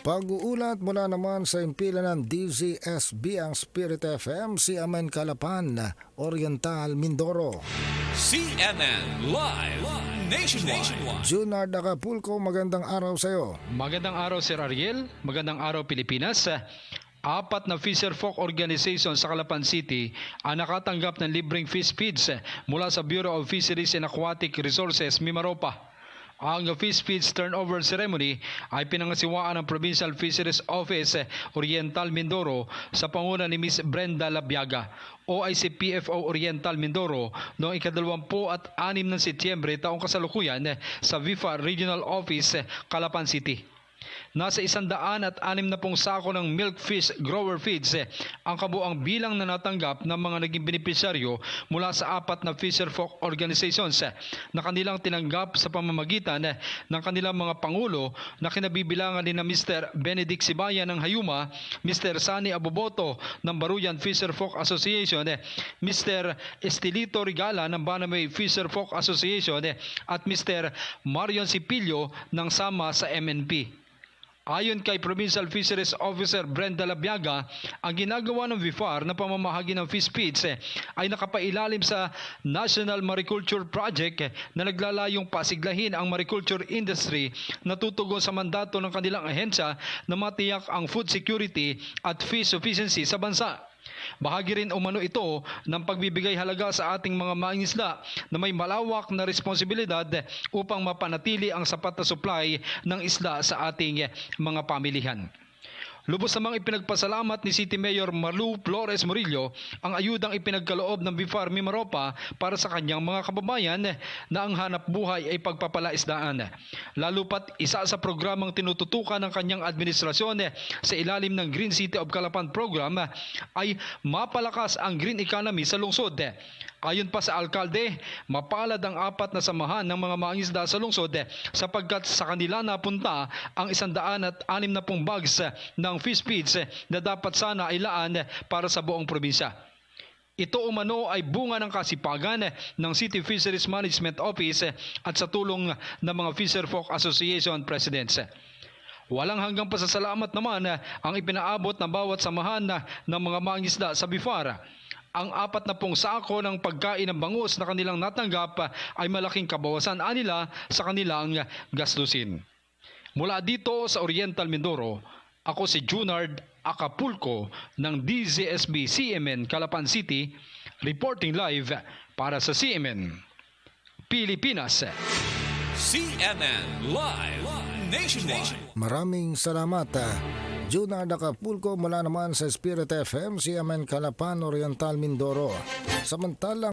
Pag-uulat mula naman sa impila ng DZSB ang Spirit FM si Amen Kalapan, Oriental, Mindoro. CNN Live Nationwide. Junard Acapulco, magandang araw sa iyo. Magandang araw Sir Ariel, magandang araw Pilipinas. Apat na Fisher Folk Organization sa Calapan City ang nakatanggap ng libreng fish feeds mula sa Bureau of Fisheries and Aquatic Resources, Mimaropa. Ang fish feeds turnover ceremony ay pinangasiwaan ng Provincial Fisheries Office Oriental Mindoro sa panguna ni Miss Brenda Labiaga o ICPFO Oriental Mindoro noong ikadalawampu at anim ng Setyembre taong kasalukuyan sa VIFA Regional Office, Calapan City. Nasa isandaan at anim na pong sako ng milk fish grower feeds eh, ang kabuang bilang na natanggap ng mga naging benepisyaryo mula sa apat na fisher folk organizations eh, na kanilang tinanggap sa pamamagitan eh, ng kanilang mga pangulo na kinabibilangan ni na Mr. Benedict Sibaya ng Hayuma, Mr. Sani Aboboto ng Baruyan Fisher Folk Association, eh, Mr. Estilito Rigala ng Banamay Fisher Folk Association eh, at Mr. Marion Sipilio ng Sama sa MNP. Ayon kay Provincial Fisheries Officer Brenda Labiaga, ang ginagawa ng VIFAR na pamamahagi ng fish feeds eh, ay nakapailalim sa National Mariculture Project na naglalayong pasiglahin ang mariculture industry na tutugon sa mandato ng kanilang ahensya na matiyak ang food security at fish sufficiency sa bansa. Bahagi rin umano ito ng pagbibigay halaga sa ating mga mangisda na may malawak na responsibilidad upang mapanatili ang sapat na supply ng isda sa ating mga pamilihan. Lubos namang ipinagpasalamat ni City Mayor Malu Flores Murillo ang ayudang ipinagkaloob ng Bifar Mimaropa para sa kanyang mga kababayan na ang hanap buhay ay pagpapalaisdaan. Lalo pat isa sa programang tinututukan ng kanyang administrasyon sa ilalim ng Green City of Calapan program ay mapalakas ang green economy sa lungsod. Ayon pa sa alkalde, mapalad ang apat na samahan ng mga mangisda sa lungsod sapagkat sa kanila napunta ang isandaan at anim na pong bags ng fish feeds na dapat sana ay laan para sa buong probinsya. Ito umano ay bunga ng kasipagan ng City Fisheries Management Office at sa tulong ng mga Fisher Folk Association Presidents. Walang hanggang pasasalamat naman ang ipinaabot ng bawat samahan ng mga mangisda sa Bifara. Ang apat na pong sako ng pagkain ng bangus na kanilang natanggap ay malaking kabawasan anila sa kanilang gastusin. Mula dito sa Oriental Mindoro, ako si Junard Acapulco ng DZSB CMN Calapan City, reporting live para sa CMN Pilipinas. CNN Live Nationwide. Maraming salamat. ah. Junard Acapulco mula naman sa Spirit FM si Amen Kalapan, Oriental, Mindoro. Samantalang